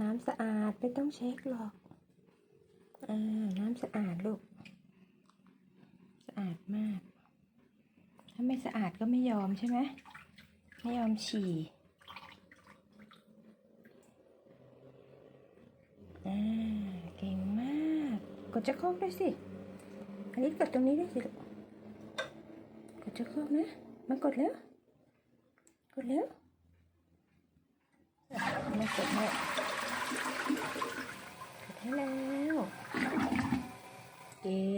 น้ำสะอาดไม่ต้องเช็คหรอกอ่าน้ำสะอาดลูก สะอาดมาก ถ้าไม่สะอาดก็ไม่ยอมใช่ไหมไม่ยอมฉี่อ่าเก่งมาก กดจะโครกด้วยสิ อันนี้กดตรงนี้ด้วยสิลูกกดจะโครกนะ มากดแล้ว กดแล้วมากดแล้ว ได้แล้ว เก่ง